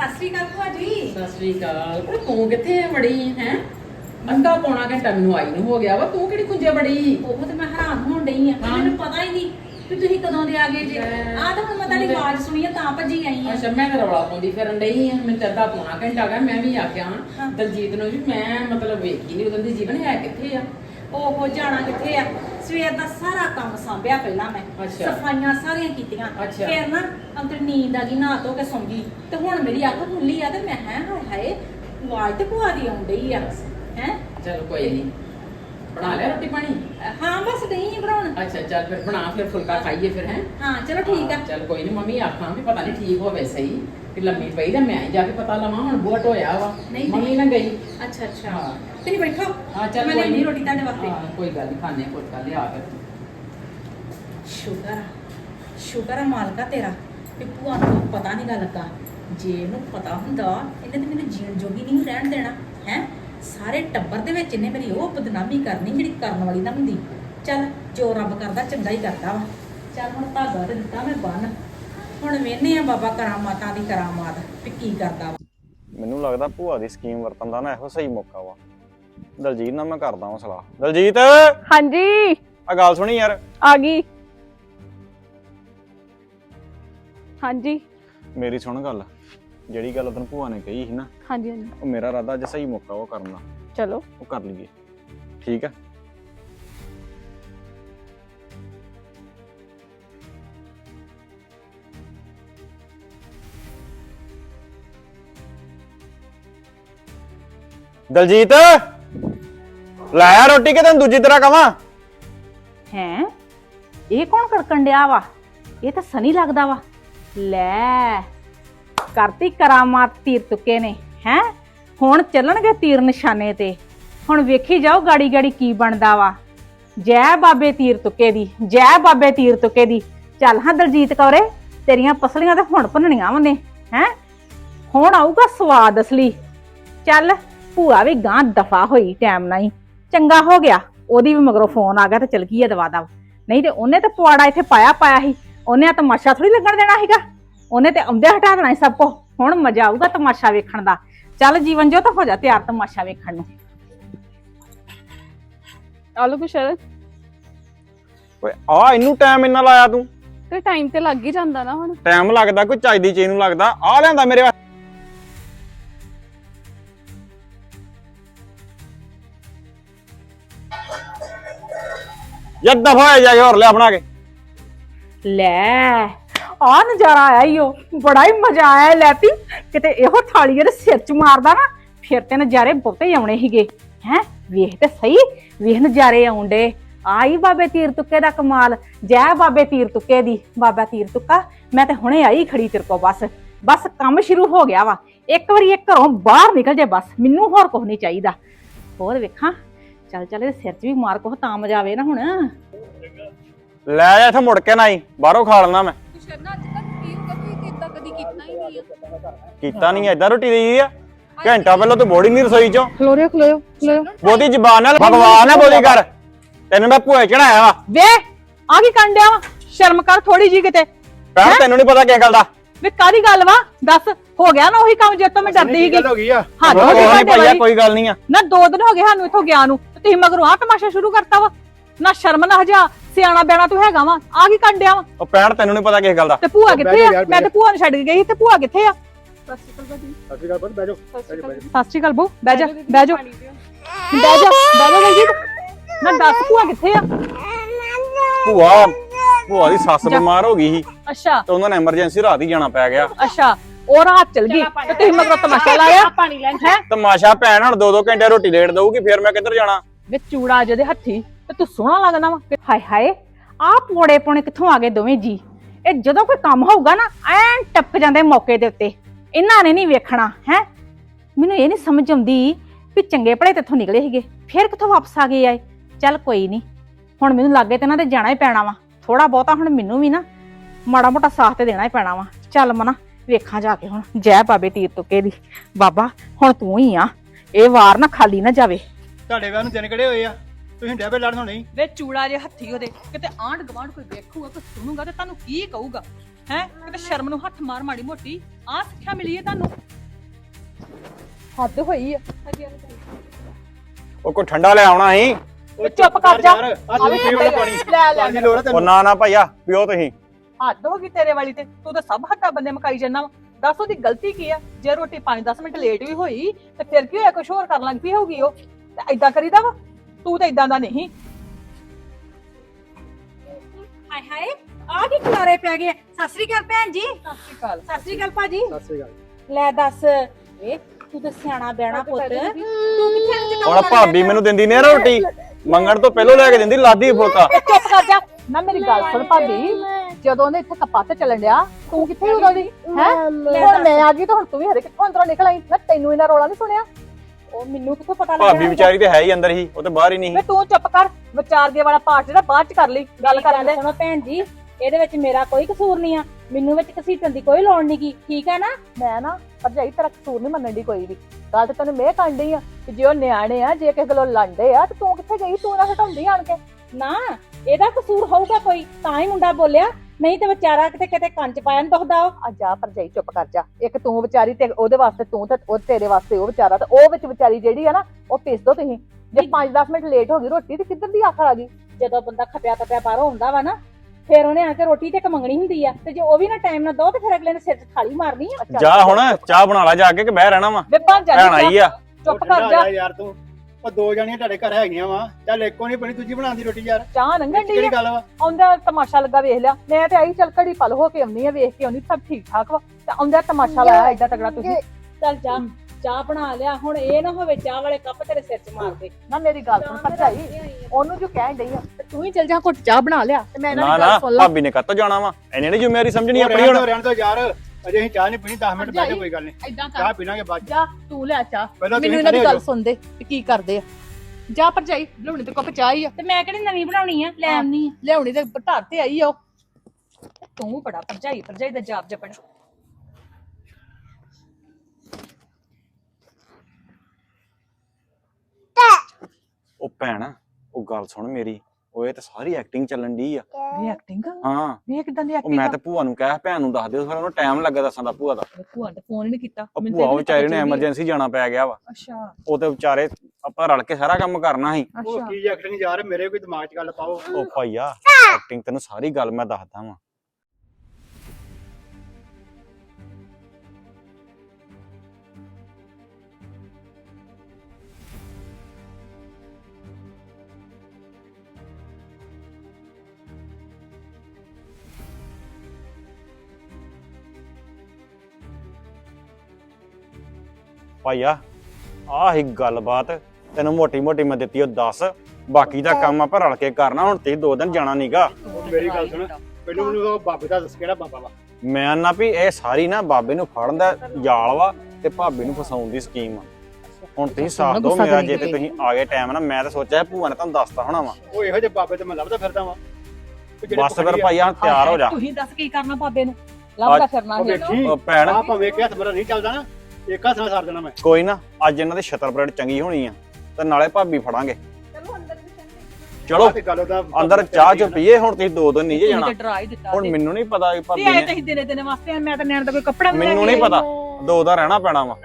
ਸਤਿ ਸ੍ਰੀ ਅਕਾਲ ਭੂਆ ਜੀ। ਸਤਿ ਸ੍ਰੀ ਅਕਾਲ। ਪਰ ਤੂੰ ਕਿੱਥੇ ਬੜੀ ਹੈ? ਅੱਧਾ ਪੌਣਾ ਘੰਟਾ ਮੈਨੂੰ ਆਈ ਨੂੰ ਹੋ ਗਿਆ ਵਾ। ਤੂੰ ਕਿਹੜੀ ਕੁੰਜੇ ਬੜੀ? ਉਹ ਤੇ ਮੈਂ ਹੈਰਾਨ ਹੋਣ ਡਈ ਆ ਹਾਂ। ਮੈਨੂੰ ਪਤਾ ਹੀ ਨਹੀਂ ਕਿ ਤੁਸੀਂ ਕਦੋਂ ਦੇ ਆ ਗਏ ਜੇ। ਲੈ। ਆ ਤਾਂ ਹੁਣ ਮੈਂ ਤੁਹਾਡੀ ਆਵਾਜ਼ ਸੁਣੀ ਆ ਤਾਂ ਭੱਜੀ ਆਈ ਆ। ਅੱਛਾ ਮੈਂ ਤਾਂ ਰੌਲਾ ਪਾਉਂਦੀ ਫਿਰਨ ਡਈ ਆ। ਮੈਨੂੰ ਤਾਂ ਅੱਧਾ ਪੌਣਾ ਘੰਟਾ ਗਿਆ ਮੈਂ ਵੀ ਆ ਗਿਆ ਹਾਂ। ਹਾਂ। ਦਲਜੀਤ ਨੂੰ ਵੀ ਮੈਂ ਮਤਲਬ ਵੇਖੀ ਨਹੀਂ ਉਹਦੀ ਜੀਵਨ ਹੈ ਕਿੱਥੇ ਆ? ਉਹ ਜਾਣਾ ਕਿੱਥੇ ਆ? ਸਵੇਰ ਦਾ ਸਾਰਾ ਕੰਮ ਸੰਭਿਆ ਪਹਿਲਾਂ ਮੈਂ। ਅੱਛਾ। ਸਫਾਈਆਂ ਸਾਰੀਆਂ ਕੀਤੀਆਂ। ਅੱਛਾ। ਫਿਰ ਨਾ ਅੰਦਰ ਨੀਂਦ ਆ ਗਈ ਨਹਾ ਧੋ ਕੇ ਸੌਂ ਗਈ। ਤੇ ਹੁਣ ਮੇਰੀ ਅੱਖ ਖੁੱਲੀ ਆ ਤੇ ਮੈਂ ਹੈ ਹਾਏ ਹਾਏ ਆਵਾਜ਼ ਤੇ ਭੂਆ ਦੀ ਆਉਣ ਡਈ ਆ। ਹੈ? ਚਲ ਕੋਈ ਨਹੀਂ ਬਣਾ ਲਿਆ ਰੋਟੀ ਪਾਣੀ? ਹਾਂ ਬਸ ਨਹੀਂ ਬਣਾਉਣ। ਅੱਛਾ ਚੱਲ ਫਿਰ ਬਣਾ ਫਿਰ ਫੁਲਕਾ ਖਾਈਏ ਫਿਰ ਹੈ? ਹਾਂ ਚਲੋ ਠੀਕ ਆ। ਚੱਲ ਕੋਈ ਨਹੀਂ ਮੰਮੀ ਆਖਾਂ ਵੀ ਪਤਾ ਨਹੀਂ ਠੀਕ ਹੋਵੇ ਸਹੀ। ਕਿ ਲੰਮੀ ਪਈ ਤਾਂ ਮੈਂ ਹੀ ਜਾ ਕੇ ਪਤਾ ਲਵਾਂ ਹੁਣ ਬੁਹਟ ਹੋਇਆ ਵਾ। ਨਹੀਂ, ਮੰਮੀ ਨਾ ਗਈ। ਅੱਛਾ ਅੱਛਾ। ਹਾਂ। ਤੁਸੀਂ ਬੈਠੋ। ਹਾਂ ਚੱਲ ਮੈਂ ਕੋਈ ਲੈਣੀ ਨੀ। ਰੋਟੀ ਤੁਹਾਡੇ ਵਾਸਤੇ। ਹਾਂ ਕੋਈ ਗੱਲ ਨਹੀਂ ਖਾਣੇ ਫੁਲਕਾ ਲਿਆ ਕੇ। ਸ਼ੁਕਰ ਆ ਸ਼ੁਕਰ ਆ ਮਾਲਕਾ ਤੇਰਾ ਕਿ ਭੂਆ ਨੂੰ ਪਤਾ ਨਹੀਂ ਗਾ ਲੱਗਾ ਜੇ ਇਹਨੂੰ ਪਤਾ ਹੁੰਦਾ ਇਹਨੇ ਤੇ ਮੈਨੂੰ ਜੀਣ ਜੋਗੀ ਨਹੀਂ ਰਹਿਣ ਦੇਣਾ ਹੈ? ਸਾਰੇ ਟੱਬਰ ਦੇ ਵਿੱਚ ਇਹਨੇ ਮੇਰੀ ਉਹ ਬਦਨਾਮੀ ਕਰਨੀ ਜਿਹੜੀ ਕਰਨ ਵਾਲੀ ਨਾ ਹੁੰਦੀ। ਚੱਲ ਜੋ ਰੱਬ ਕਰਦਾ ਚੰਗਾ ਹੀ ਕਰਦਾ ਵਾ। ਚੱਲ ਹੁਣ ਧਾਗਾ ਤੇ ਦਿੱਤਾ ਮੈਂ ਬੰਨ। ਹੁਣ ਵੇਨੇ ਆ ਬਾਬਾ ਕਰਾਮਾਤਾਂ ਦੀ ਕਰਾਮਾਤ ਵੀ ਕੀ ਕਰਦਾ ਮੈਨੂੰ ਲੱਗਦਾ ਭੂਆ ਦੀ ਸਕੀਮ ਵਰਤਣ ਦਾ ਨਾ ਇਹੋ ਸਹੀ ਮੌਕਾ ਵਾ। ਦਲਜੀਤ ਨਾਲ ਮੈਂ ਕਰਦਾ ਹਾਂ ਸਲਾਹ। ਦਲਜੀਤ! ਹਾਂਜੀ। ਆ ਗੱਲ ਸੁਣੀ ਯਾਰ। ਆ ਗਈ। ਹਾਂਜੀ। ਮੇਰੀ ਸੁਣ ਗੱਲ। ਜਿਹੜੀ ਗੱਲ ਉਹਦੋਂ ਭੂਆ ਨੇ ਕਹੀ ਸੀ ਨਾ ਹਾਂਜੀ ਹਾਂਜੀ। ਉਹ ਮੇਰਾ ਇਰਾਦਾ ਅੱਜ ਸਹੀ ਮੌਕਾ ਉਹ ਕਰਨ ਦਾ। ਚਲੋ। ਉਹ ਕਰ ਲਈਏ। ਠੀਕ ਆ? ਦਲਜੀਤ, ਲਾਇਆ ਰੋਟੀ ਕਿ ਤੈਨੂੰ ਦੂਜੀ ਤਰ੍ਹਾਂ ਕਵਾਂ? ਹੈ? ਇਹ ਕੌਣ ਕੜਕਣ ਡਿਆ ਵਾ? ਇਹ ਤਾਂ ਸਨੀ ਲੱਗਦਾ ਵਾ। ਲੈ, ਕਰਤੀ ਕਰਾਮਾਤ ਤੀਰ ਤੁਕੇ ਨੇ, ਹੈ? ਹੁਣ ਚੱਲਣਗੇ ਤੀਰ ਨਿਸ਼ਾਨੇ ਤੇ। ਹੁਣ ਵੇਖੀ ਜਾਓ ਗਾੜੀ ਗਾੜੀ ਕੀ ਬਣਦਾ ਵਾ। ਜੈ ਬਾਬੇ ਤੀਰ ਤੁਕੇ ਦੀ, ਜੈ ਬਾਬੇ ਤੀਰ ਤੁਕੇ ਦੀ। ਚੱਲ ਹਾਂ ਦਲਜੀਤ ਕੌਰੇ, ਤੇਰੀਆਂ ਪਸਲੀਆਂ ਤਾਂ ਹੁਣ ਭੰਨਣੀਆਂ ਵੰਨੇ ਹੈਂ? ਹੁਣ ਆਊਗਾ ਸਵਾਦ ਅਸਲੀ। ਚੱਲ ਭੂਆ ਵੀ ਗਾਂ ਦਫਾ ਹੋਈ ਟਾਈਮ ਨਾਲ ਹੀ। ਚੰਗਾ ਹੋ ਗਿਆ ਉਹਦੀ ਵੀ ਮਗਰੋਂ ਫੋਨ ਆ ਗਿਆ ਤੇ ਚਲ ਗਈ ਆ ਦਵਾ ਦਵ। ਨਹੀਂ ਤੇ ਉਹਨੇ ਤੇ ਪਵਾੜਾ ਇੱਥੇ ਪਾਇਆ ਪਾਇਆ ਸੀ ਉਹਨੇ ਆ ਤਮਾਸ਼ਾ ਥੋੜੀ ਲੱਗਣ ਦੇਣਾ ਸੀਗਾ। ਉਹਨੇ ਤੇ ਆਉਂਦੇ ਹਟਾ ਦੇਣਾ ਸੀ ਸਭ ਕੋ ਹੁਣ ਮਜ਼ਾ ਆਊਗਾ ਤਮਾਸ਼ਾ ਵੇਖਣ ਦਾ। ਚੱਲ ਜੀਵਨ ਜੋ ਤਾਂ ਹੋ ਜਾ ਤਿਆਰ ਤਮਾਸ਼ਾ ਵੇਖਣ ਨੂੰ। ਆਲੂ ਕੁਸ਼ਰ ਓਏ ਆ ਇਹਨੂੰ ਟਾਈਮ ਇੰਨਾ ਲਾਇਆ ਤੂੰ? ਤੇ ਟਾਈਮ ਤੇ ਲੱਗ ਹੀ ਜਾਂਦਾ ਨਾ ਹੁਣ। ਟਾਈਮ ਲੱਗਦਾ ਕੋਈ ਚੱਜ ਦੀ ਚੀਜ਼ ਨੂੰ ਲੱਗਦਾ। ਆ ਲਿਆਂਦਾ ਮੇਰੇ ਵਾਸਤੇ ਯਾ ਦਫਾ ਜਾ ਕੇ ਹੋਰ ਲਿਆ ਬਣਾ ਕੇ। ਲੈ ਆ ਨਜ਼ਾਰਾ ਆਇਆ ਈ ਓ। ਬੜਾ ਹੀ ਮਜ਼ਾ ਆਇਆ ਲੈਤੀ ਕਿਤੇ ਇਹੋ ਥਾਲੀ ਇਹਦੇ ਸਿਰ ਚ ਮਾਰਦਾ ਨਾ, ਫਿਰ ਤੇ ਨਜ਼ਾਰੇ ਬਹੁਤੇ ਹੀ ਆਉਣੇ ਸੀਗੇ। ਹੈ, ਵੇਖ ਤੇ ਸਹੀ, ਵੇਖ ਨਜ਼ਾਰੇ ਆਉਂਦੇ। ਆਈ ਬਾਬੇ ਤੀਰ ਤੁੱਕੇ ਦਾ ਕਮਾਲ, ਜੈ ਬਾਬੇ ਤੀਰ ਤੁੱਕੇ ਦੀ, ਬਾਬਾ ਤੀਰ ਤੁੱਕਾ। ਮੈਂ ਤੇ ਹੁਣੇ ਆਈ ਖੜੀ ਤੇਰੇ ਕੋ ਬਸ। ਬਸ ਕੰਮ ਸ਼ੁਰੂ ਹੋ ਗਿਆ ਵਾ। ਇੱਕ ਵਾਰੀ ਇਹ ਘਰੋਂ ਬਾਹਰ ਨਿਕਲ ਜੇ ਬਸ, ਮੈਨੂੰ ਹੋਰ ਕੁਝ ਨਹੀਂ ਚਾਹੀਦਾ। ਹੋਰ ਵੇਖਾਂ। ਚੱਲ ਚੱਲ ਇਹਦੇ ਸਿਰ 'ਚ ਵੀ ਮਾਰ ਕੋ ਤਾਂ ਮਜ਼ਾ ਆਵੇ ਨਾ ਹੁਣ। ਲੈ ਜਾ ਇੱਥੇ ਮੁੜ ਕੇ ਨਾ ਆਈ ਬਾਹਰੋਂ ਖਾ ਲੈਣਾ ਮੈਂ। ਕੁਸ਼ਰ ਨਾ ਅੱਜ ਤੱਕ ਕੀ ਕਦੀ ਕਿੱਦਾਂ ਕਦੀ ਕੀਤਾ ਹੀ ਨਹੀਂ ਆ। ਕੀਤਾ ਨਹੀਂ ਐਦਾਂ ਰੋਟੀ ਦੇਈ ਆ। ਘੰਟਾ ਪਹਿਲਾਂ ਤੂੰ ਬੋੜੀ ਨਹੀਂ ਰਸੋਈ ਚੋਂ। ਖਲੋਰਿਓ ਖਲੋਇਓ ਖਲੋਇਓ ਬਹੁਤੀ ਜ਼ਬਾਨ ਨਾਲ ਭਗਵਾਨ ਨਾ ਬੋਲੀ ਕਰ। ਤੈਨੂੰ ਮੈਂ ਭੂਏ ਚੜਾਇਆ ਵਾ। ਵੇ ਆ ਕੀ ਕੰਡਿਆ ਵਾ? ਸ਼ਰਮ ਕਰ ਥੋੜੀ ਜੀ ਕਿਤੇ। ਭੈਣ ਤੈਨੂੰ ਨਹੀਂ ਪਤਾ ਕਿਸ ਗੱਲ ਦਾ। ਵੇ ਕਾਦੀ ਗੱਲ ਵਾ? ਦੱਸ ਹੋ ਗਿਆ ਨਾ ਉਹੀ ਕੰਮ ਜੇ ਤੋਂ ਮੈਂ ਡਰਦੀ ਸੀਗੀ? ਹੋ ਗਈ ਆ? ਹਾਂ ਕੋਈ ਗੱਲ ਨਹੀਂ ਆ। ਨਾ ਦੋ ਦਿਨ ਹੋ ਗਏ ਸਾਨੂੰ ਇੱਥੋਂ ਗਿਆ ਨੂੰ। ਤੇ ਤੁਸੀਂ ਮਗਰੋਂ ਆ ਤਮਾਸ਼ਾ ਸ਼ੁਰੂ ਕਰਤਾ ਵਾ। ਨਾ ਸ਼ਰਮ ਨਾ ਹਜਾ ਸਿਆਣਾ ਬਿਆਣਾ ਤੂੰ ਹੈਗਾ ਵਾ। ਆ ਕੀ ਕੰਡਿਆ ਵਾ? ਉਹ ਭੈਣ ਤੈਨੂੰ ਨਹੀਂ ਪਤਾ ਕਿਸ ਗੱਲ ਦਾ। ਤੇ ਭੂਆ ਕਿੱਥੇ ਆ? ਮੈਂ ਤੇ ਭੂਆ ਨੂੰ ਛੱਡ ਕੇ ਗਈ ਤੇ ਭੂਆ ਕਿੱਥੇ ਆ? ਸਤਿ ਸ਼੍ਰੀ ਅਕਾਲ ਭਾਜੀ ਸਤਿ ਸ਼੍ਰੀ ਅਕਾਲ ਪੁੱਤ ਬਹਿ ਜਾਓ। ਸਤਿ ਸ਼੍ਰੀ ਅਕਾਲ। ਸਤਿ ਸ਼੍ਰੀ ਅਕਾਲ ਬੂ। ਬਹਿ ਜਾ ਬਹਿ ਜਾ ਪਾਣੀ। ਬਹਿ ਜਾ ਬਹਿ ਜਾ ਨਾ ਦੱਸ ਭੂਆ ਕਿੱਥੇ ਆ? ਭੂਆ ਭੂਆ ਦੀ ਸੱਸ ਬਿਮਾਰ ਹੋ ਗਈ ਸੀ। ਅੱਛਾ। ਤੇ ਉਹਨਾਂ ਨੇ ਐਮਰਜੈਂਸੀ ਰਾਤ ਹੀ ਜਾਣਾ ਪੈ ਗਿਆ। ਅੱਛਾ ਉਹ ਰਾਤ ਚਲ ਗਈ। ਤੇ ਤੁਸੀਂ ਮਗਰੋਂ ਤਮਾਸ਼ਾ ਲਾਇਆ? ਪਾਣੀ ਲੈਣ ਹੈ ਤਮਾਸ਼ਾ ਭੈਣ ਹੁਣ ਦੋ ਦੋ ਘੰਟੇ ਰੋਟੀ ਲੇਟ ਦਊਗੀ ਫਿਰ ਮੈਂ ਕਿੱਧਰ ਜਾਣਾ? ਵੇ ਚੂੜਾ ਜਿਹਦੇ ਹੱਥੀ ਤੇ ਤੂੰ ਸੋਹਣਾ ਲੱਗਦਾ ਵਾ ਹਾਏ ਹਾਏ ਆ ਪੋੜੇ ਪੋਣੇ ਕਿੱਥੋਂ ਆ ਗਏ ਦੋਵੇਂ ਜੀ? ਇਹ ਜਦੋਂ ਕੋਈ ਕੰਮ ਹੋਊਗਾ ਨਾ, ਐਨ ਟਪਕ ਜਾਂਦੇ ਮੌਕੇ ਦੇ ਉੱਤੇ। ਇਹਨਾਂ ਨੇ ਨਹੀਂ ਵੇਖਣਾ, ਹੈ? ਮੈਨੂੰ ਇਹ ਨਹੀਂ ਸਮਝ ਆਉਂਦੀ ਵੀ ਚੰਗੇ ਭਲੇ ਤੇ ਨਿਕਲੇ ਸੀਗੇ, ਫਿਰ ਕਿੱਥੋਂ ਵਾਪਸ ਆ ਗਏ ਆਏ? ਚੱਲ ਕੋਈ ਨਹੀਂ, ਹੁਣ ਮੈਨੂੰ ਲੱਗੇ ਤੇ ਇਹਨਾਂ ਤੇ ਜਾਣਾ ਹੀ ਪੈਣਾ ਵਾ। ਥੋੜਾ ਬਹੁਤਾ ਹੁਣ ਮੈਨੂੰ ਵੀ ਨਾ ਮਾੜਾ ਮੋਟਾ ਸਾਥ ਤੇ ਦੇਣਾ ਹੀ ਪੈਣਾ ਵਾ। ਚੱਲ ਮਨਾ, ਵੇਖਾਂ ਜਾ ਕੇ ਹੁਣ। ਜੈ ਬਾਬੇ ਤੀਰ ਤੁਕੇ ਦੀ। ਬਾਬਾ, ਹੁਣ ਤੂੰ ਹੀ ਆ। ਇਹ ਵਾਰ ਨਾ ਖਾਲੀ ਨਾ ਜਾਵੇ। ਤੁਹਾਡੇ ਵਿਆਹ ਨੂੰ ਦਿਨ ਕਿਹੜੇ ਹੋਏ ਆ? ਤੁਸੀਂ ਡੈਬੇ ਲੜਨ ਹੋਣੇ ਈ। ਵੇ ਚੂੜਾ ਜੇ ਹੱਥੀ ਉਹਦੇ ਕਿਤੇ ਆਂਢ ਗਵਾਂਢ ਕੋਈ ਵੇਖੂਗਾ ਕੋਈ ਸੁਣੂਗਾ ਤੇ ਤੁਹਾਨੂੰ ਕੀ ਕਹੂਗਾ? ਹੈ? ਕਿਤੇ ਸ਼ਰਮ ਨੂੰ ਹੱਥ ਮਾਰ ਮਾੜੀ ਮੋਟੀ ਆਹ ਸਿੱਖਿਆ ਮਿਲੀ ਹੈ ਤੁਹਾਨੂੰ? ਹੱਦ ਹੋਈ ਆ। ਉਹ ਕੋਈ ਠੰਡਾ ਲੈ ਆਉਣਾ ਸੀ? ਉਹ ਚੁੱਪ ਕਰ ਜਾ। ਆ ਤੂੰ ਪੀਓ ਨਾ ਪਾਣੀ? ਲੈ ਲੈ ਪਾਣੀ ਲੋੜ ਆ ਉਹ ਤੈਨੂੰ ਨਾ ਨਾ ਭਾਈਆ ਪਿਓ ਤੁਸੀਂ। ਹੱਦ ਹੋ ਗਈ ਤੇਰੇ ਵਾਲੀ ਤੇ। ਤੂੰ ਤਾਂ ਸਭ ਹੱਟਾ ਬੰਦੇ ਮਕਾਈ ਜਾਂਦਾ ਵਾ। ਦੱਸ ਉਹਦੀ ਗਲਤੀ ਕੀ ਆ? ਜੇ ਰੋਟੀ 5-10 ਮਿੰਟ ਲੇਟ ਵੀ ਹੋਈ ਤੇ ਫਿਰ ਕੀ ਹੋਇਆ? ਕੁਝ ਹੋਰ ਕਰਨ ਲੱਗ ਪਈ ਹੋਊਗੀ ਉਹ? ਤੇ ਐਦਾਂ ਕਰੀਦਾ ਵਾ? ਤੂੰ ਤਾਂ ਐਦਾਂ ਦਾ ਨਹੀਂ। ਹਾਏ ਹਾਏ ਆ ਕੀ ਖਲਾਰੇ ਪੈ ਗਏ ਸਤਿ ਸ੍ਰੀ ਅਕਾਲ ਭੈਣ ਜੀ। ਸਤਿ ਸ੍ਰੀ ਅਕਾਲ। ਸਤਿ ਸ੍ਰੀ ਅਕਾਲ ਭਾਜੀ। ਸਤਿ ਸ੍ਰੀ ਅਕਾਲ। ਲੈ ਦੱਸ ਵੇ ਤੂੰ ਤਾਂ ਸਿਆਣਾ ਬੈਣਾ ਪੁੱਤ। ਤੂੰ ਕਿੱਥੇ ਨੂੰ ਹੁਣ ਭਾਬੀ ਮੈਨੂੰ ਦਿੰਦੀ ਨੇ ਰੋਟੀ। ਮੰਗਣ ਤੋਂ ਪਹਿਲਾਂ ਲੈ ਕੇ ਦਿੰਦੀ ਲਾਦੀ ਫੁਲਕਾ। ਚੁੱਪ ਕਰ ਜਾ। ਨਾ ਮੇਰੀ ਗੱਲ ਸੁਣ ਭਾਬੀ। ਜਦੋਂ ਉਹਨੇ ਇੱਥੇ ਕਪੱਤ ਚੱਲਣ ਡਿਆ ਤੂੰ ਕਿੱਥੇ ਉਦੋਂ ਦੀ? ਹੈ? ਹੁਣ ਮੈਂ ਆ ਗਈ ਤਾਂ ਹੁਣ ਤੂੰ ਵੀ ਹਰੇ ਕਿੱਥੋਂ ਅੰਦਰੋਂ ਨਿਕਲ ਆਈ। ਮੈਂ ਤੈਨੂੰ ਇਹਨਾਂ ਰੋਲਾ ਨਹੀਂ ਸੁਣਿਆ। ਉਹ ਮੈਨੂੰ ਕਿੱਥੋਂ ਪਤਾ ਲੱਗਿਆ ਭਾਬੀ ਵਿਚਾਰੀ ਤੇ ਹੈ ਹੀ ਅੰਦਰ ਹੀ ਉਹ ਤੇ ਬਾਹਰ ਹੀ ਨਹੀਂ ਵੇ ਤੂੰ ਚੁੱਪ ਕਰ ਵਿਚਾਰ ਦੇ ਵਾਲਾ ਪਾਠ ਜਿਹੜਾ ਬਾਅਦ ਚ ਕਰ ਲਈ ਗੱਲ ਕਰਨ ਦੇ। ਸੁਣੋ ਭੈਣ ਜੀ ਇਹਦੇ ਵਿੱਚ ਮੇਰਾ ਕੋਈ ਕਸੂਰ ਨਹੀਂ ਆ। ਮੈਨੂੰ ਵਿੱਚ ਘਸੀਟਣ ਦੀ ਕੋਈ ਲੋੜ ਨਹੀਂ ਗੀ ਠੀਕ ਹੈ ਨਾ? ਮੈਂ ਨਾ ਭਰਜਾਈ ਤੇਰਾ ਕਸੂਰ ਨਹੀਂ ਮੰਨਣ ਦੀ ਕੋਈ ਵੀ। ਗੱਲ ਤੇ ਤੈਨੂੰ ਮੈਂ ਕਾਂਡੀ ਆ ਕਿ ਜੇ ਉਹ ਨਿਆਣੇ ਆ ਜੇ ਕਿਸੇ ਗੱਲੋਂ ਲੰਡੇ ਆ ਤੇ ਤੂੰ ਕਿੱਥੇ ਗਈ? ਤੂੰ ਨਾ ਹਟਾਉਂਦੀ ਆਣ ਕੇ। ਨਾ ਇਹਦਾ ਕਸੂਰ ਹੋਊਗਾ ਕੋਈ ਤਾਂ ਹੀ ਮੁੰਡਾ ਬੋਲਿਆ। ਨਹੀਂ ਤੇ ਵਿਚਾਰਾ ਕਿਤੇ ਕਿਤੇ ਕੰਨ ਚ ਪਾਇਆ ਨੀ ਦੁਖਦਾ ਉਹ। ਆ ਜਾ ਭਰਜਾਈ ਚੁੱਪ ਕਰ ਜਾ। ਇੱਕ ਤੂੰ ਵਿਚਾਰੀ ਤੇ ਉਹਦੇ ਵਾਸਤੇ ਤੂੰ ਤੇ ਉਹ ਤੇਰੇ ਵਾਸਤੇ ਉਹ ਵਿਚਾਰਾ ਤੇ ਉਹ ਵਿੱਚ ਵਿਚਾਰੀ ਜਿਹੜੀ ਆ ਨਾ ਉਹ ਪੀਸ ਦੋ ਤੁਸੀਂ। ਜੇ 5-10 ਮਿੰਟ ਲੇਟ ਹੋ ਗਈ ਰੋਟੀ ਤੇ ਕਿੱਧਰ ਦੀ ਆਖਰ ਆ ਗਈ? ਜਦੋਂ ਬੰਦਾ ਖਪਿਆ ਤਪਿਆ ਬਾਹਰੋਂ ਆਉਂਦਾ ਵਾ ਨਾ ਫਿਰ ਉਹਨੇ ਆ ਕੇ ਰੋਟੀ ਤੇ ਇੱਕ ਮੰਗਣੀ ਹੁੰਦੀ ਆ। ਤੇ ਜੇ ਉਹ ਵੀ ਨਾ ਟਾਈਮ ਨਾਲ ਦੋ ਤੇ ਫਿਰ ਅਗਲੇ ਨੇ ਸਿਰ 'ਚ ਥਾਲੀ ਮਾਰਨੀ ਆ। ਜਾ ਹੁਣ ਚਾਹ ਬਣਾ ਲੈ ਜਾ ਕੇ ਕਿ ਬਹਿ ਰਹਿਣਾ ਵਾ। ਭੈਣ ਆਈ ਆ। ਚੁੱਪ ਕਰ ਜਾ। ਯਾਰ ਤੂੰ। ਉਹ ਦੋ ਜਣੀਆਂ ਤੁਹਾਡੇ ਘਰ ਹੈਗੀਆਂ ਵਾ। ਚੱਲ ਇੱਕੋ ਨਹੀਂ ਬਣੀ ਦੂਜੀ ਬਣਾਉਂਦੀ ਰੋਟੀ ਯਾਰ। ਚਾਹ ਲੰਘਣ ਡਈ ਕਿਹੜੀ ਆ? ਗੱਲ ਵਾ? ਆਉਂਦਾ ਤਮਾਸ਼ਾ ਲੱਗਾ ਵੇਖ ਲਿਆ। ਮੈਂ ਤੇ ਆਈ ਚੱਲ ਘੜੀ ਪਲ ਹੋ ਕੇ ਆਉਂਦੀ ਆ ਵੇਖ ਕੇ ਆਉਂਦੀ ਸਭ ਠੀਕ ਠਾਕ ਵਾ। ਤੇ ਆਉਂਦਾ ਤਮਾਸ਼ਾ ਲਾਇਆ ਐਡਾ ਤਗੜਾ ਤੁਸੀਂ। ਚੱਲ ਜਾ ਚਾਹ ਬਣਾ ਲਿਆ। ਹੁਣ ਇਹ ਨਾ ਹੋਵੇ ਚਾਹ ਵਾਲੇ ਕੱਪ ਤੇਰੇ ਸਿਰ 'ਚ ਮਾਰ ਦੇ। ਨਾ ਮੇਰੀ ਗੱਲ ਸੁਣ ਭਰਜਾਈ ਉਹਨੂੰ ਜੋ ਕਹਿਣ ਡਈ ਆ। ਤੇ ਤੂੰ ਹੀ ਚੱਲ ਜਾ ਘੁੱਟ ਚਾਹ ਬਣਾ ਲਿਆ। ਤੇ ਮੈਂ ਇਹਨਾਂ ਨਾ ਦੀ ਗੱਲ ਨਾ ਸੁਣ ਲਾ। ਭਾਬੀ ਨੇ ਕੱਤੋਂ ਜਾਣਾ ਵਾ? ਇਹਨੇ ਨਹੀਂ ਜ਼ਿੰਮੇਵਾਰੀ ਸਮਝਣੀ ਆਪਣੀ ਹੁਣ। ਦੋ ਰਹਿਣ ਦੋ ਯਾਰ। ਅਜੇ ਅਸੀਂ ਚਾਹ ਨਹੀਂ ਪੀਣੀ 10 ਮਿੰਟ ਬੈਠੇ। ਕੋਈ ਗੱਲ ਨਹੀਂ। ਐਦਾਂ ਚਾਹ ਪੀ ਲਾਂਗੇ ਬਾਅਦ ਚ। ਜਾ ਤੂੰ ਲੈ ਚਾਹ। ਪਹਿਲਾਂ ਮੈਨੂੰ ਇਹਨਾਂ ਦੀ ਖੜੇ ਹੋ ਗੱਲ ਜਾਓ। ਸੁਣਦੇ ਕਿ ਕੀ ਕਰਦੇ ਆ। ਜਾ ਭਰਜਾਈ ਲਿਆਉਣੀ ਤੇ ਕੱਪ ਚਾਹ ਹੀ ਆ। ਤੇ ਮੈਂ ਕਿਹੜੀ ਨਵੀਂ ਬਣਾਉਣੀ ਆ? ਲੈ ਆਉਣੀ ਆ। ਲਿਆਉਣੀ ਤੇ ਧਰ ਤੇ ਆਈ ਆ ਉਹ। ਤੂੰ ਬੜਾ ਭਰਜਾਈ ਭਰਜਾਈ ਦਾ ਜਾਪ ਜਪਣ। ਉਹ ਭੈਣ ਉਹ ਗੱਲ ਸੁਣ ਮੇਰੀ। ਇਹ ਤਾਂ ਸਾਰੀ ਐਕਟਿੰਗ ਚੱਲਣ ਦੀ ਆ। ਵੀ ਐਕਟਿੰਗ ਹਾਂ। ਵੀ ਕਿਦਾਂ ਦੀ ਉਹ ਐਕਟਿੰਗ ਮੈਂ ਤੇ ਭੂਆ ਨੂੰ ਕਿਹਾ ਭੈਣ ਨੂੰ ਦੱਸ ਦਿਓ ਫਿਰ ਉਹਨੂੰ ਟਾਈਮ ਲੱਗਾ ਦੱਸਣ ਦਾ ਭੂਆ ਦਾ। ਭੂਆ ਨੇ ਫੋਨ ਹੀ ਨਹੀਂ ਕੀਤਾ। ਉਹ ਮੈਨੂੰ ਭੂਆ ਤਾਂ ਵਿਚਾਰੇ ਨੇ। ਐਮਰਜੈਂਸੀ ਜਾਣਾ ਪੈ ਗਿਆ ਵਾ। ਅੱਛਾ। ਉਹ ਤੇ ਵਿਚਾਰੇ ਆਪਾਂ ਰਲ ਕੇ ਸਾਰਾ ਕੰਮ ਕਰਨਾ ਸੀ। ਉਹ ਕੀ ਐਕਟਿੰਗ ਯਾਰ ਮੇਰੇ ਕੋਈ ਦਿਮਾਗ 'ਚ ਗੱਲ ਪਾਓ। ਉਹ ਭਾਈਆ ਐਕਟਿੰਗ ਤੈਨੂੰ ਸਾਰੀ ਗੱਲ ਮੈਂ ਦੱਸਦਾ ਵਾਂ। ਭਾਈਆ ਆਹ ਹੀ ਗੱਲਬਾਤ। ਤੈਨੂੰ ਮੋਟੀ ਮੋਟੀ ਮੈਂ ਦਿੱਤੀ ਉਹ 10 ਬਾਕੀ ਦਾ ਕੰਮ ਆਪਾਂ ਰਲ ਕੇ ਕਰਨਾ ਹੁਣ ਤੇ ਦੋ ਦਿਨ ਜਾਣਾ ਨੀਗਾ। ਮੇਰੀ ਗੱਲ ਸੁਣ ਪਹਿਲਾਂ ਮੈਨੂੰ ਉਹ ਬਾਬੇ ਦਾ ਦੱਸ ਕਿਹੜਾ ਬਾਬਾ ਵਾ। ਮੈਂ ਨਾ ਵੀ ਇਹ ਸਾਰੀ ਨਾ ਬਾਬੇ ਨੂੰ ਫੜਨ ਦਾ ਜਾਲ ਵਾ ਤੇ ਭਾਬੀ ਨੂੰ ਫਸਾਉਣ ਦੀ ਸਕੀਮ ਆ। ਹੁਣ ਤੁਸੀਂ ਸਾਥ ਗੁੱਸਾ ਮੇਰਾ ਜੇ ਤੇ। ਤੁਸੀਂ ਆ ਗਏ ਟਾਈਮ ਨਾ ਮੈਂ ਤਾਂ ਸੋਚਿਆ ਭੂਆ ਨੇ ਤੁਹਾਨੂੰ ਦੱਸਤਾ ਹੋਣਾ ਵਾ। ਉਹ ਇਹੋ ਜਿਹੇ ਬਾਬੇ ਤੇ ਮੈਂ ਲੱਭਦਾ ਫਿਰਦਾ ਵਾਂ। ਬਸ ਫਿਰ ਭਾਈਆ ਤਿਆਰ ਹੋ ਜਾ। ਤੁਸੀਂ ਦੱਸ ਕੀ ਕਰਨਾ ਬਾਬੇ ਨੂੰ? ਲੱਭਦਾ ਫਿਰਨਾ ਹੈ ਭੈਣ। ਆ ਭਾਵੇਂ ਇੱਕ ਹੱਥ ਮੇਰਾ ਨਹੀਂ ਚੱਲਦਾ ਨਾ ਇੱਕ ਹੱਥ ਨਾਲ ਸਾਰ ਦੇਣਾ ਮੈਂ। ਕੋਈ ਨਾ ਅੱਜ ਇਹਨਾਂ ਦੀ ਛਤਰ ਬਰੇਡ ਚੰਗੀ ਹੋਣੀ ਆ ਤੇ ਨਾਲੇ ਭਾਬੀ ਫੜਾਂਗੇ। ਚਲੋ ਆਹ ਤੇ ਗੱਲ ਉਹਦਾ ਅੰਦਰ ਚਾਹ ਚ ਪੀਏ ਹੁਣ ਤੁਸੀਂ ਦੋ ਦਿਨ ਨਹੀਂ ਜੇ ਜਾਣਾ ਤੇ ਡਰਾ ਹੀ ਦਿੱਤਾ ਹੁਣ ਮੈਨੂੰ ਨਹੀਂ ਪਤਾ ਕਿ ਭਾਬੀ ਆਏ ਨੇ ਤੁਸੀਂ ਦਿਨੇ ਦਿਨੇ ਵਾਸਤੇ ਮੈਂ ਤਾਂ ਨਿਆਣ ਦਾ ਕੋਈ ਕੱਪੜਾ ਵੀ ਲੈ ਮੈਨੂੰ ਨਹੀਂ। ਪਤਾ। ਦੋ ਦਾ ਰਹਿਣਾ ਪੈਣਾ ਵਾ।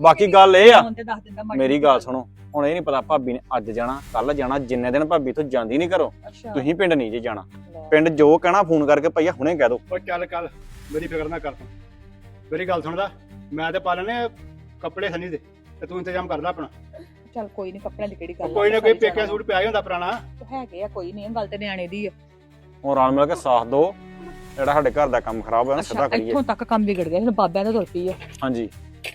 ਬਾਕੀ ਗੱਲ ਇਹ ਆ ਫੋਨ ਤੇ ਦੱਸ ਦਿੰਦਾ ਮਾੜੀ ਮੇਰੀ ਗੱਲ ਸੁਣੋ ਹੁਣ ਇਹ ਨਹੀਂ ਪਤਾ ਭਾਬੀ ਨੇ ਅੱਜ ਜਾਣਾ ਕੱਲ ਜਾਣਾ ਜਿੰਨੇ ਦਿਨ ਭਾਬੀ ਤੋਂ ਜਾਂਦੀ ਨਹੀਂ ਕਰੋ ਅੱਛਾ। ਤੁਸੀਂ ਪਿੰਡ ਨਹੀਂ ਜੇ ਜਾਣਾ। ਪਿੰਡ ਜੋ ਕਹਿਣਾ ਫੋਨ ਕਰਕੇ ਭਈਆ ਹੁਣੇ ਕਹਿ ਦੋ। ਉਹ ਚੱਲ ਕੱਲ ਮੇਰੀ ਫਿਕਰ ਨਾ ਕਰ ਤੂੰ। ਮੇਰੀ ਗੱਲ ਸੁਣਦਾ ਮੈਂ ਤੇ ਪਾ ਲੈਣੇ ਕੱਪੜੇ ਸਨੀ ਦੇ ਤੇ ਤੂੰ ਇੰਤਜ਼ਾਮ ਕਰ ਲੈ ਆਪਣਾ। ਚੱਲ ਕੋਈ ਨਹੀਂ ਕੱਪੜਿਆਂ ਦੀ ਕਿਹੜੀ ਗੱਲ ਆ, ਕੋਈ ਨਾ ਕੋਈ ਸਾਰੀ ਪੇਕਿਆ। ਸੂਟ ਪਿਆ ਹੀ ਹੁੰਦਾ ਪੁਰਾਣਾ। ਹੈਗੇ ਆ ਕੋਈ ਨਹੀਂ ਗੱਲ ਤੇ ਨਿਆਣੇ ਦੀ ਆ। ਹੁਣ ਰਲ ਮਿਲ ਕੇ ਸਾਥ ਦੋ ਜਿਹੜਾ ਸਾਡੇ ਘਰ ਦਾ ਕੰਮ ਖਰਾਬ ਹੋਇਆ ਨਾ ਸਿੱਧਾ ਕਰੀਏ। ਇੱਥੋਂ ਤੱਕ ਕੰਮ ਵਿਗੜ ਗਿਆ ਹੁਣ ਬਾਬਿਆਂ ਦਾ ਤੁਰ ਪਈ ਆ। ਹਾਂਜੀ।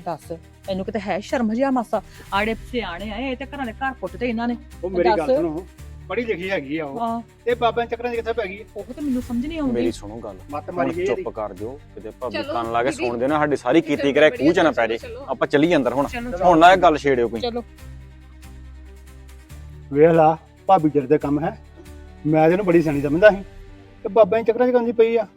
ਦੱਸ ਇਹਨੂੰ ਕਿਤੇ ਹੈ ਸ਼ਰਮ ਜਿਆ ਮਾਸਾ। ਆੜੇ ਸਿਆਣੇ ਆਏ ਇਹ ਤੇ ਘਰਾਂ ਦੇ ਘਰ ਪੁੱਟਦੇ ਇਹਨਾਂ ਨੇ। ਉਹ ਮੇਰੀ ਗੱਲ ਦੱਸ। ਸੁਣੋ। ਪੜ੍ਹੀ ਲਿਖੀ ਹੈਗੀ ਆ ਉਹ। ਹਾਂ। ਇਹ ਬਾਬਿਆਂ ਦੇ ਚੱਕਰਾਂ 'ਚ ਕਿੱਥੇ ਪੈ ਗਈ? ਉਹ ਤੇ ਮੈਨੂੰ ਸਮਝ ਨਹੀਂ ਆਉਂਦੀ। ਮੇਰੀ ਸੁਣੋ ਗੱਲ। ਮੱਤ ਹੁਣ ਮਾਰੀ ਗਈ ਚੁੱਪ ਕਰ ਜਾਓ ਕਿਤੇ ਭਾਬੀ ਚਲੋ, ਕੰਨ ਲਾ ਕੇ ਦੀਦੀ। ਸੁਣਦੇ ਨਾ ਸਾਡੀ ਸਾਰੀ ਕੀਤੀ ਕਰੇ ਕੂਚ ਨਾ ਪੈ ਜੇ। ਚਲੋ। ਆਪਾਂ ਚੱਲੀ ਅੰਦਰ ਹੁਣ। ਚਲੋ ਹੁਣ ਨਾ ਇਹ ਗੱਲ ਛੇੜਿਓ ਕੋਈ। ਚਲੋ। ਵੇਖ ਲਾ ਭਾਬੀ ਜਰ ਦੇ ਕੰਮ ਹੈ। ਮੈਂ ਇਹਨੂੰ ਬੜੀ ਸਿਆਣੀ ਸਮਝਦਾ ਸੀ। ਤੇ ਬਾਬਿਆਂ ਦੇ ਚੱਕਰਾਂ 'ਚ ਕੰਦੀ ਪਈ ਆ?